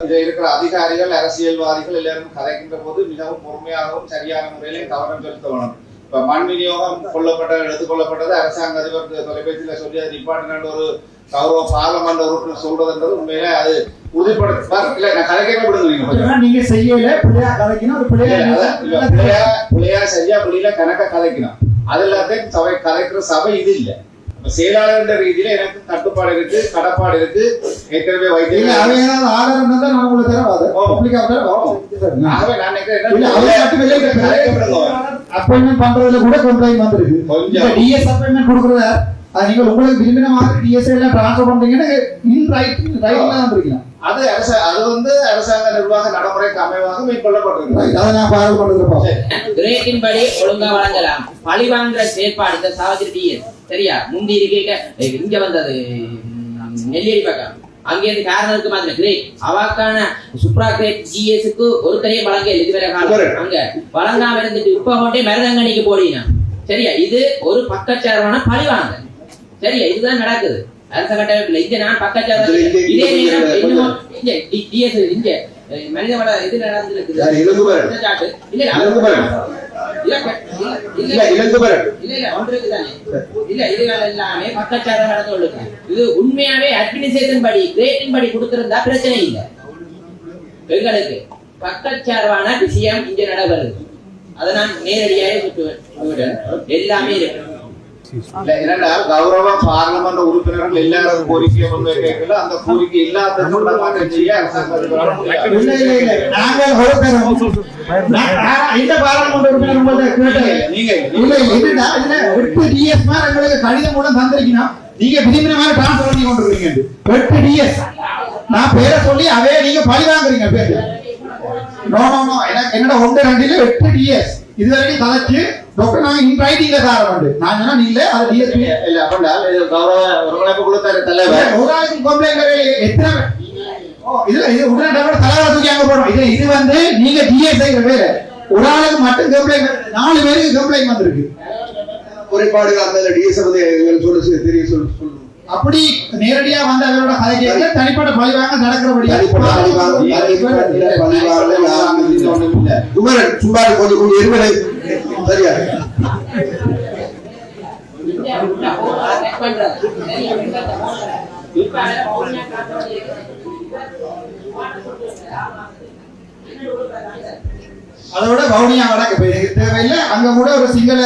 இருக்கிற அதிகாரிகள் அரசியல்வாதிகள் எல்லாரும் கதைக்கின்ற போது மிகவும் பொறுமையாகவும் சரியான முறையிலும் கவனம் செலுத்த வேணும் இப்ப மண் விநியோகம் கொல்லப்பட்ட எடுத்துக்கொள்ளப்பட்டது அரசாங்க அதிபர் தொலைபேசியில சொல்லி அது நிப்பாட்டின ஒரு கௌரவ பார்லமெண்ட் உறுப்பினர் சொல்றதுன்றது உண்மையிலே அது உறுதிப்படுத்த இல்ல நான் கதைக்க விடுங்க நீங்க செய்யல கதைக்கணும் பிள்ளையா பிள்ளையா சரியா புள்ளியில கணக்க கதைக்கணும். அது எல்லாத்தையும் சபை கதைக்கிற சபை இது இல்ல. இப்ப செயலாளர் ரீதியில எனக்கு கட்டுப்பாடு இருக்கு கடப்பாடு இருக்கு. ஏற்கனவே இல்ல வைத்திய அவ ஏதாவது ஆதாரம் இருந்தா நான் உங்களுக்கு தரேன் ஆகவே நான். அப்பாயின்மெண்ட் பண்றதுல கூட கம்ப்ளைண்ட் வந்திருக்கு. கொஞ்சம். டிஎஸ் அப்பாயின்மெண்ட் கொடுக்கறத? நீங்க உங்களுக்கு விரும்பின மாதிரி டிஎஸ் எல்லாம் ட்ரான்ஸ்ஃபர் பண்றீங்கன்னா இன் ரைட் ரைட்ல தான் இருக்கீங்க அது அரச அது வந்து அரசாங்க நிர்வாக நடைமுறைக்கு அமைவாக மேற்கொள்ளப்பட்டிருக்கு அதை நான் பார்வை பண்றதுப்பா கிரேட்டின் படி ஒழுங்கா வழங்கலாம். பழி வாங்குற செயற்பாடு இந்த சாவத்திரி டிஎஸ் சரியா? முந்தி இருக்க இங்க வந்தது ம், நெல்லியடி பக்கம். அங்கேருந்து காரணத்துக்கு மாதிரி கிரேட் அவாக்கான சுப்ரா கிரேட் ஜிஎஸ்க்கு ஒருத்தரையும் வழங்க இதுவரை காலம் அங்க வழங்காம இருந்துட்டு இப்ப கொண்டே மருதங்கணிக்கு போடினா சரியா? இது ஒரு பக்கச்சார்பான பழி வாங்க. சரியா? இதுதான் நடக்குது. அரச கட்டமைப்பில் இங்க நான் இங்க- இதே இன்னும் இங்க டிஎஸ் இங்க மனித வள இது நடந்திருக்குது யார், இளங்குமரன்? குற்றச்சாட்டு. இல்ல இல்ல, இளங்குமரன்? இல்ல, இல்ல, இல்ல இளங்குமரன் இல்ல இல்ல ஒன்று இருக்குதானே இல்ல இதுகள் எல்லாமே பக்கச்சாரம் நடந்து கொள்ளுங்க இது உண்மையாவே அட்மினிஸ்ட்ரேஷன் படி கிரேட்டின் படி கொடுத்திருந்தா பிரச்சனை இல்லை எங்களுக்கு பக்கச்சார்பான விஷயம் இங்க நடைபெறுது அதை நான் நேரடியாக எல்லாமே இருக்கு இல்ல இரண்டால் கௌரவ பார்லமெண்ட் உறுப்பினர்கள் எல்லாரும் கோரிக்கையை முன்வைக்கல அந்த கோரிக்கை இல்லாத கடிதம் மூலம் தந்திருக்கீங்கன்னா நீங்க விரும்பின மாதிரி டிரான்ஸ்ஃபர் பண்ணி கொண்டு இருக்கீங்க எட்டு டிஎஸ் நான் பேரை சொல்லி அதே நீங்க பழி வாங்குறீங்க பேரு. நோ நோ நோ என்னோட ஒன்று ரெண்டுல எட்டு டிஎஸ் இது வரைக்கும் கதைச்சு டாக்டர் நாங்க இன் ரைட்டிங்ல உண்டு நான் சொன்னா நீங்களே அது டிஎஸ் இல்ல இது கௌரவ ஒருங்கிணைப்பு குழு தலைவர் ஒரு ஆளுக்கு கம்ப்ளைண்ட் எத்தனை இதுல இது உடனே டபுள் தலைவரை தூக்கி அங்க போடுறோம் இது இது வந்து நீங்க டிஎஸ் வேற ஒரு ஆளுக்கு மட்டும் கம்ப்ளைண்ட் நாலு பேருக்கு கம்ப்ளைண்ட் வந்திருக்கு குறைபாடுகள் அந்த டிஎஸ் வந்து எங்களுக்கு சொல்ல தெரிய சொல்லு சொல்லு அப்படி நேரடியா வந்து அவரோட கதை கேட்க தனிப்பட்ட பழிவாங்க நடக்கிறபடியா சும்மா கொஞ்சம் கொஞ்சம் இருமலை. சரியா? அதோட வவுனியா வடக்கு தேவையில்லை. அங்க கூட ஒரு சிங்கள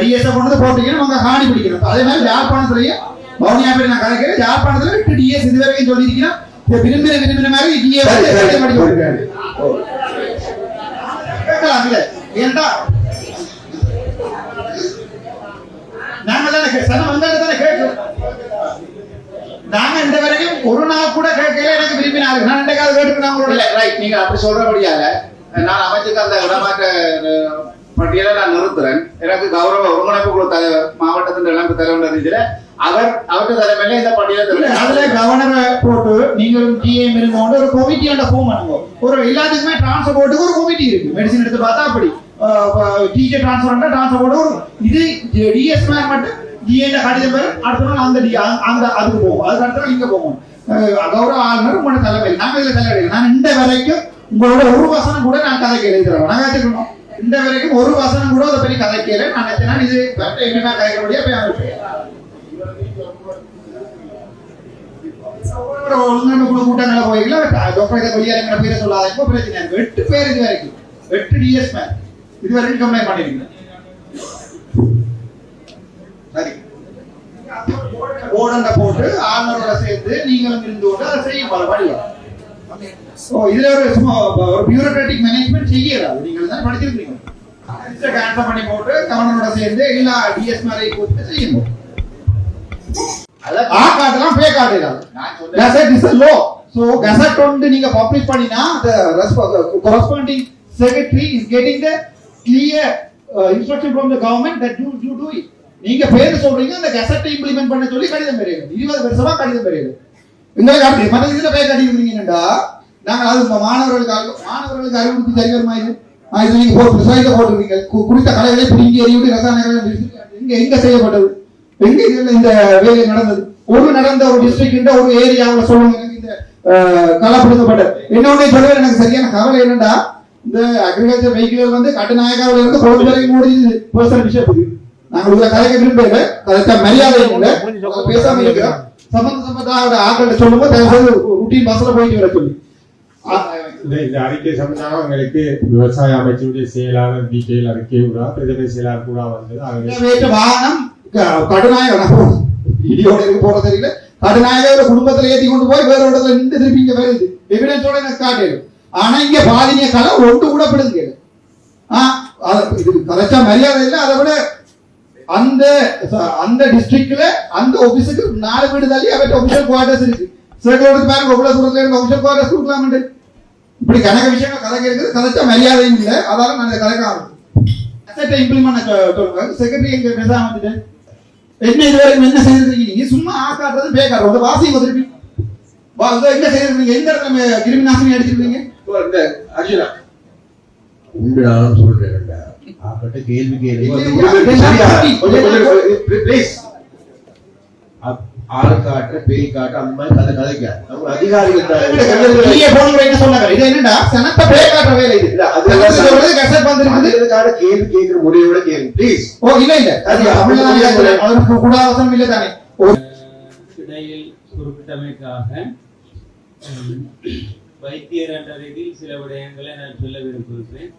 டிஎஸ் கொண்டு போட்டீங்கன்னா அங்க காணி பிடிக்கணும். அதே மாதிரி யாழ்ப்பாணத்துலயும் வவுனியா பேர் நான் கதைக்கிறேன் யாழ்ப்பாணத்துல எட்டு டிஎஸ் இது வரைக்கும் சொல்லியிருக்கீங்கன்னா விரும்பின விரும்பின மாதிரி டிஏ சரி, படிக்க விட்டுருக்காரு நாங்க தானே சனம் வந்தாங்க தானே கேட்கிறோம் நாங்க இந்த வரைக்கும் ஒரு நாள் கூட கேட்கல எனக்கு விரும்பினாரு நான் ரைட் நீங்க அப்படி சொல்றபடியால நான் அமைச்சுக்கு அந்த இடமாற்ற பட்டியலை நான் நிறுத்துறேன் எனக்கு கௌரவ ஒருங்கிணைப்பு குழு தலைவர் மாவட்டத்தின் இளம்பு தலைவர் ரீதியில அவர் அவருக்கு தலைமையில இந்த பட்டியலை அதுல. கவர்னரை போட்டு நீங்களும் டிஎம் இருந்தோண்டு ஒரு கமிட்டியோட ஃபோம் பண்ணுங்க. ஒரு எல்லாத்துக்குமே டிரான்ஸ்ஃபர் போட்டுக்கு ஒரு கமிட்டி இருக்கு. மெடிசின் எடுத்து பார்த்தா அப்படி. டீச்சர் டிரான்ஸ்ஃபர் டிரான்ஸ்ஃபர் போட்டு ஒரு இது டிஎஸ் மட்டும் டிஎன் கடிதம் பேர் அடுத்த நாள் அந்த அந்த- அதுக்கு போகும். அதுக்கு அடுத்த நாள் இங்க போகும். கௌரவ ஆளுநர் உங்களோட தலைமையில். நாங்க இதுல தலைவர் நான் இந்த வரைக்கும் உங்களோட ஒரு வசனம் கூட நான் கதை எழுதுறோம் நாங்க வச்சுக்கணும் இந்த வரைக்கும் ஒரு வசனம் கூட அதை பற்றி கதை கேளு. நான் நினைச்சேன்னா இது என்ன கதைக்கிறபடியா போய் அனுப்பிடுறேன் கூட்டங்களை டாக்டர் பேரை பிரச்சனை எட்டு பேர் இது வரைக்கும். எட்டு டிஎஸ் மேன் இது வரைக்கும் கம்ப்ளைண்ட் பண்ணிருக்கீங்க சரி. போட்டு ஆளுநரோட சேர்த்து நீங்களும் இருந்து கொண்டு அதை செய்ய பல வழியும் ஓ இதுல ஒரு சும்மா ஒரு பியூரோக்ராட்டிக் மேனேஜ்மெண்ட் செய்யறாது நீங்கள் தான் படிச்சிருக்கீங்க கேன்சல் பண்ணி போட்டு கவர்னரோட சேர்ந்து எல்லா டிஎஸ் மேலே கூப்பிட்டு செய்யணும் பே காட்டுறாங்க நான் சொல்றேன். Gazette is a law. So Gazette வந்து நீங்க பப்ளிஷ் பண்ணினா the resp- the corresponding secretary is getting the clear uh, instruction from the government that you you do it. நீங்க பேர் சொல்றீங்க அந்த கெசட்டை இம்ப்ளிமெண்ட் பண்ண சொல்லி கடிதம் பெறுகிறது. இருபது வருஷமா கடிதம் பெறுகிறது. எங்களுக்கு அப்படி மற்ற இதுல போய் கட்டி இருந்தீங்கன்னா நாங்க அது மாணவர்களுக்கு மாணவர்களுக்கு அறிவுறுத்தி சரி வருமா இது இது நீங்க போட்டு விவசாயத்தை போட்டிருக்கீங்க. கு- குறித்த கலைகளை பிடிங்கி எறிவிட்டு ரசாயனங்களை எங்க எங்க செய்யப்பட்டது. எங்க இதுல இந்த வேலை நடந்தது. ஒரு நடந்த ஒரு டிஸ்ட்ரிக்ட் ஒரு ஏரியாவுல சொல்லுங்க எனக்கு இந்த கலப்படுத்தப்பட்ட என்னுடைய சொல்லுவேன் எனக்கு சரியான கவலை என்னடா இந்த அக்ரிகல்ச்சர் வெஹிக்கிள் வந்து கட்டுநாயக்காவில இருந்து கொழும்பு வரைக்கும் ஓடிது பர்சனல் விஷயத்துக்கு நாங்க உங்களை கலைக்க விரும்பல கலைக்க மரியாதை இல்லை. பேசாம இருக்கிறோம். சம்பந்த சம்பந்த ஆட்கள் சொல்லும்போது தயவு செய்து ருட்டீன் பஸ்ல போயிட்டு வர சொல்லி. இந்த அறிக்கை சம்பந்தமாக எங்களுக்கு விவசாய அமைச்சருடைய செயலாளர் டீட்டெயில் அறிக்கை கூட பிரதம செயலாளர் கூட வந்தது. வாகனம் க- கடுநாயகம் இடியோட இருக்கு போற தெரியல கடுநாயக குடும்பத்துல ஏத்தி கொண்டு போய் வேற ஒரு இடத்துல நின்று திருப்பி இங்க வருது எவிடன்ஸோட எனக்கு காட்டிடு ஆனா இங்க பாதிங்க கலை ஒன்று கூட படுது ஆஹ் அது- இது கரைச்சா மரியாதை இல்லை அதை விட அந்த அந்த டிஸ்ட்ரிக்ட்ல அந்த ஆபீஸுக்கு நாலு வீடு தள்ளி அவர்கிட்ட ஒபிஷியல் குவார்டர்ஸ் இருக்கு சில பாருங்க எவ்வளவு தூரத்துல இருந்து ஒபிஷியல் குவார்டர்ஸ் கொடுக்கலாம்னு இப்படி கணக்க விஷயங்கள் கதை இருக்குது கதைச்சா மரியாதையும் இல்லை அதால நான் இதை கதைக்க ஆரம்பிச்சேன் இம்ப்ளிமெண்ட் சொல்லுங்க செக்ரட்டரி எங்க பேசாம வந்துட்டு என்ன இது வரைக்கும் என்ன செய்திருக்கீங்க நீங்க சும்மா ஆக்காட்டுறது பேக்காரு ஒரு வாசியம் திருப்பி வா, இதோ என்ன செய்திருக்கீங்க எந்த இடத்துல கிருமி நாசினி அடிச்சிருக்கீங்க இந்த அர்ஜுனா உண்டு நான் சொல்றேன் ஆகட்ட கேள்வி கேள்வி ஆள் காட்டுற பேய் காட்டுற அந்த மாதிரி கதை கதைக்க நம்ம அதிகாரிகள் நீங்க போன முறை என்ன சொன்னாங்க. இது என்னடா? சனத்தை பேக்காட்டுற வேலை இது. இல்ல, அது அது சொல்றது கசட் வந்திருக்குது. அதுக்கான கேள்வி கேட்கிற முறையோட கேள்வி. ப்ளீஸ் ஓ இல்ல இல்ல. அது தமிழ்நாடு அவருக்கு கூட அவசரம் இல்ல தானே. இடையில் குறிப்பிட்டமைக்காக வைத்தியர் என்ற ரீதியில் சில விடயங்களை நான் சொல்ல விரும்புகிறேன்.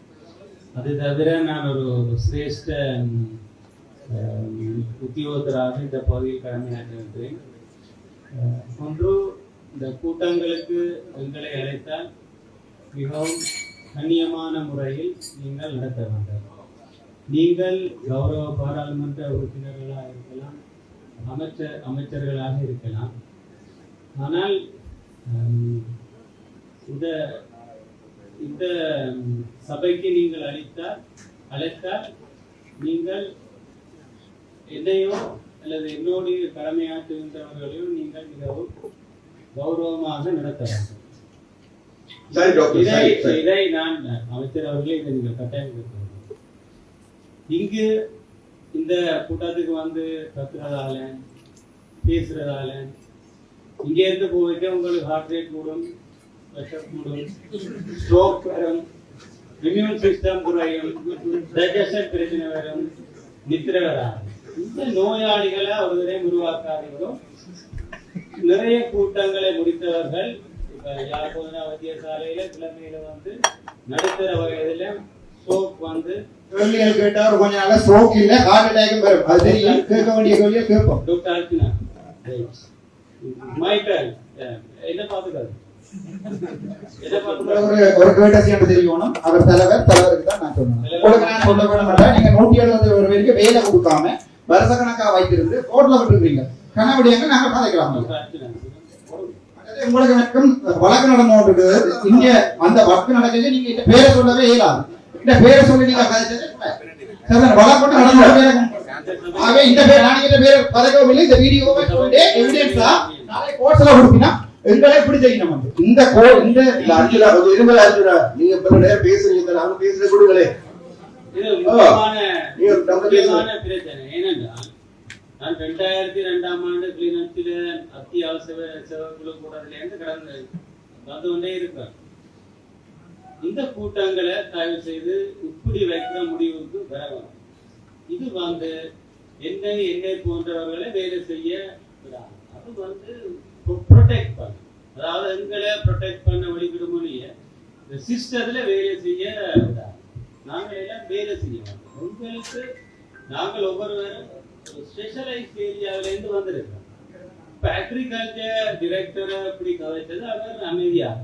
அது தவிர நான் ஒரு சிரேஷ்ட உத்தியோகத்தராக இந்த பகுதியில் கடமையாற்றிருக்கிறேன் ஒன்று இந்த கூட்டங்களுக்கு எங்களை அழைத்தால் மிகவும் கண்ணியமான முறையில் நீங்கள் நடத்த வேண்டும். நீங்கள் கௌரவ பாராளுமன்ற உறுப்பினர்களாக இருக்கலாம் அமைச்சர் அமைச்சர்களாக இருக்கலாம். ஆனால் இந்த இந்த சபைக்கு நீங்கள் அளித்தால் அழைத்தால் நீங்கள் என்னையோ அல்லது என்னோடு கடமையாற்றுகின்றவர்களையோ நீங்கள் மிகவும் கௌரவமாக நடத்த வேண்டும் சரி டாக்டர் இதை நான் அமைச்சர் அவர்களே இதை நீங்கள் கட்டாயம். இங்கு இந்த கூட்டத்துக்கு வந்து கத்துறதால பேசுறதால இங்க இருந்து போய்க்க உங்களுக்கு ஹார்ட் ரேட் கூடும் ப்ரெஷர் கூடும் ஸ்ட்ரோக் வரும் இம்யூன் சிஸ்டம் குறையும் டைஜஷன் பிரச்சனை வரும் நித்திரை வராது. இந்த நோயாளிகளை ஒரு தடவை உருவாக்காதீங்க. நிறைய கூட்டங்களை முடித்தவர்கள் இப்ப யாழ்ப்பாண வைத்தியசாலையில கிழமையில வந்து நடுத்தர வயதுல ஸ்ட்ரோக் வந்து கேள்விகள் கேட்டா ஒரு கொஞ்ச நாளா ஸ்ட்ரோக் இல்ல ஹார்ட் அட்டாக்கும் வரும் அது தெரியும் கேட்க வேண்டிய கேள்வியை கேட்போம். டாக்டர் அர்ச்சனா. மைக்கேல் என்ன பாத்துக்காது ஒரு கேட்டசியான தெரியணும். அவர் தலைவர் தலைவருக்கு தான் நான் சொன்னேன். உங்களுக்கு நான் சொல்ல கூட மாட்டேன் நீங்க நூத்தி எழுபது ஒரு வரைக்கும் வேலை கொடுக்காம வருஷ கணக்கா வைத்திருந்து கோட்ல விட்டுருக்கீங்க கனவடியாங்க நாங்க பாதைக்கலாம் உங்களுக்கு வரைக்கும் வழக்கு நடந்து கொண்டிருக்குது இங்க அந்த வழக்கு நடக்குது நீங்க இந்த பேரை சொல்லவே இயலாது. இந்த பேரை சொல்லி நீங்க கதைச்சது வழக்கு நடந்து ஆகவே இந்த பேர் நான் இந்த பேர் பதக்கவும் இல்லை. இந்த வீடியோவை சொல்லிட்டு எவிடன்ஸா நாளை கோர்ஸ்ல கொடுப்பினா எங்களை எப்படி செய்யணும் இந்த கோ இந்த அஞ்சு இருபது அஞ்சு நீங்க பேசுறீங்க நாங்க பேசுற கொடுங்களேன். ஏனென்றால் நான் ரெண்டாயிரத்தி ரெண்டாம் ஆண்டு கிளிநொச்சியில அத்தியாவசிய சேவைக்குழு கூடத்துல இருந்து கடந்து வந்து கொண்டே இருக்கேன் இந்த கூட்டங்களை தயவு செய்து இப்படி வைக்கிற முடிவுக்கு வரணும் இது வந்து என்னை என்னை போன்றவர்களை வேலை செய்ய விடாது. அது வந்து ப்ரொடெக்ட் பண்ண. அதாவது எங்களை ப்ரொடெக்ட் பண்ண வழிவிடுமொழிய இந்த சிஸ்டத்துல வேலை செய்ய விடாது. நாங்கள் எல்லாம் வேலை செய்ய மாட்டோம் உங்களுக்கு நாங்கள் ஒவ்வொருவரும் ஸ்பெஷலைஸ்ட் ஏரியாவில இருந்து வந்திருக்கோம் இப்ப அக்ரிகல்ச்சர் டிரெக்டரை இப்படி கதைச்சது அவர் அமைதியாக.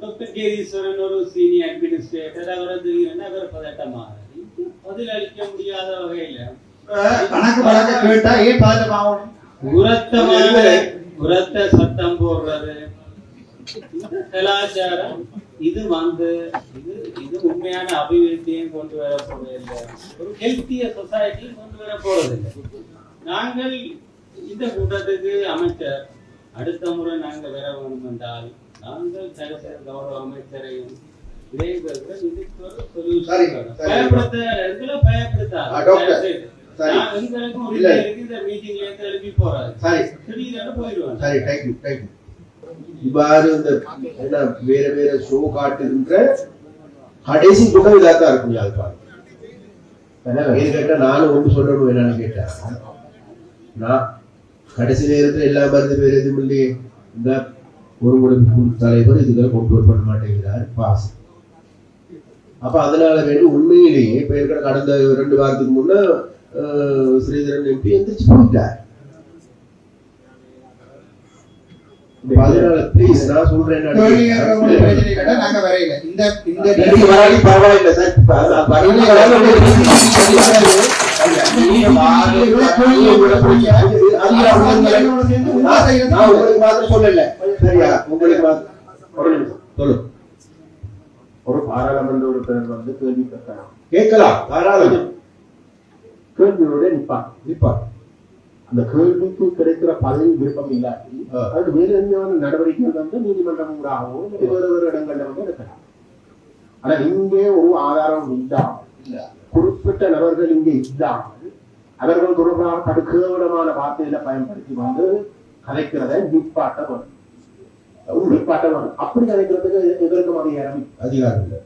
டாக்டர் கேதீஸ்வரன் ஒரு சீனியர் அட்மினிஸ்ட்ரேட்டர் அவரை திடீர்னு அவர் பதட்டமாக. பதில் அளிக்க முடியாத வகையில கணக்கு வழக்க கேட்டா ஏன் பதட்டமாகணும் உரத்தமான உரத்த சத்தம் போடுறது. கலாச்சாரம் இது வந்து இது உண்மையான அபிவிருத்தியும் கொண்டு வர போறதில்லை ஒரு ஹெல்த்திய சொசைட்டியும் கொண்டு வர போறதில்லை நாங்கள் இந்த கூட்டத்துக்கு அமைச்சர் அடுத்த முறை நாங்கள் வர வேண்டும் என்றால் நாங்கள் சரசர கௌரவ அமைச்சரையும் இவ்வாறு இந்த வேற வேற ஷோ காட்டுகின்ற கடைசி கூட்டம் இதாத்தான் இருக்கும் யாழ்ப்பாணம் ஏன்னு கேட்டா நானும் ஒன்று சொல்லணும் என்னன்னு கேட்டேன் நான் கடைசி நேரத்தில் எல்லா மருந்து பேர் எதுவும் இல்லையே. இந்த ஒரு முறை தலைவர் இதுகளை கொண்டு பண்ண மாட்டேங்கிறார் பாஸ். அப்ப அதனால வேண்டி உண்மையிலேயே இப்ப இருக்கிற கடந்த ரெண்டு வாரத்துக்கு முன்ன ஸ்ரீதரன் எம்பி எந்திரிச்சு போயிட்டார். உங்களுக்கு மாத்திரம் சொல்லல. சரியா? உங்களுக்கு மாத்திரம் ஒரு நிமிஷம். சொல்லு. ஒரு பாராளுமன்ற உறுப்பினர் வந்து கேள்வி கேட்கலாம். கேட்கலாம். தாராளம் கேள்வியோட நிப்பான் இப்ப அந்த கேள்விக்கு கிடைக்கிற பதவி விருப்பம் இல்லாட்டி. அது வேறு எந்த நடவடிக்கைகள் வந்து நீதிமன்றம் ஊடாகவோ வேறு வேறு இடங்கள்ல வந்து இருக்கலாம் ஆனா இங்கே ஒரு ஆதாரம் இல்லாமல் குறிப்பிட்ட நபர்கள் இங்கே இல்லாமல் அவர்கள் தொடர்பாக கடுக்கேவிடமான வார்த்தையில பயன்படுத்தி வந்து கலைக்கிறத நிப்பாட்ட வரும் நிப்பாட்ட வரும் அப்படி கலைக்கிறதுக்கு எதற்கும் அதிகாரம். அதிகாரம் இல்லை.